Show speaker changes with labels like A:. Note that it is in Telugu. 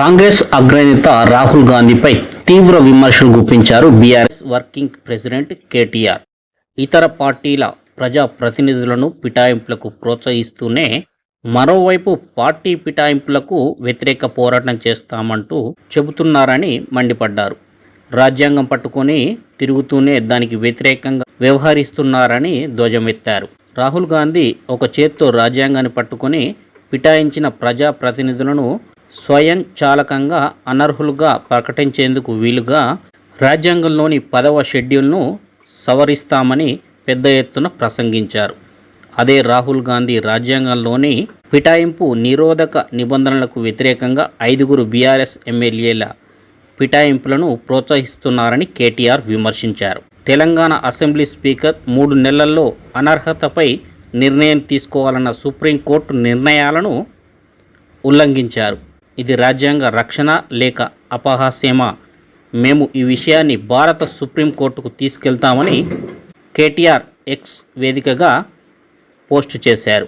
A: కాంగ్రెస్ అగ్రనేత రాహుల్ గాంధీపై తీవ్ర విమర్శలు గుప్పించారు బీఆర్ఎస్ వర్కింగ్ ప్రెసిడెంట్ కేటీఆర్. ఇతర పార్టీల ప్రజా ప్రతినిధులను పిటాయింపులకు ప్రోత్సహిస్తూనే మరోవైపు పార్టీ పిటాయింపులకు వ్యతిరేక పోరాటం చేస్తామంటూ చెబుతున్నారని మండిపడ్డారు. రాజ్యాంగం పట్టుకొని తిరుగుతూనే దానికి వ్యతిరేకంగా వ్యవహరిస్తున్నారని ధ్వజమెత్తారు రాహుల్ గాంధీ ఒక చేత్తో రాజ్యాంగాన్ని పట్టుకొని పిటాయించిన ప్రజా ప్రతినిధులను స్వయం చాలకంగా అనర్హులుగా ప్రకటించేందుకు వీలుగా రాజ్యాంగంలోని పదవ షెడ్యూల్ను సవరిస్తామని పెద్ద ఎత్తున ప్రసంగించారు. అదే రాహుల్ గాంధీ రాజ్యాంగంలోని పిటాయింపు నిరోధక నిబంధనలకు వ్యతిరేకంగా ఐదుగురు బీఆర్ఎస్ ఎమ్మెల్యేల పిటాయింపులను ప్రోత్సహిస్తున్నారని కేటీఆర్ విమర్శించారు. తెలంగాణ అసెంబ్లీ స్పీకర్ మూడు నెలల్లో అనర్హతపై నిర్ణయం తీసుకోవాలన్న సుప్రీంకోర్టు నిర్ణయాలను ఉల్లంఘించారు. ఇది రాజ్యాంగ రక్షణ లేక అపహాస్యమా? మేము ఈ విషయాన్ని భారత సుప్రీంకోర్టుకు తీసుకెళ్తామని కేటీఆర్ ఎక్స్ వేదికగా పోస్టు చేశారు.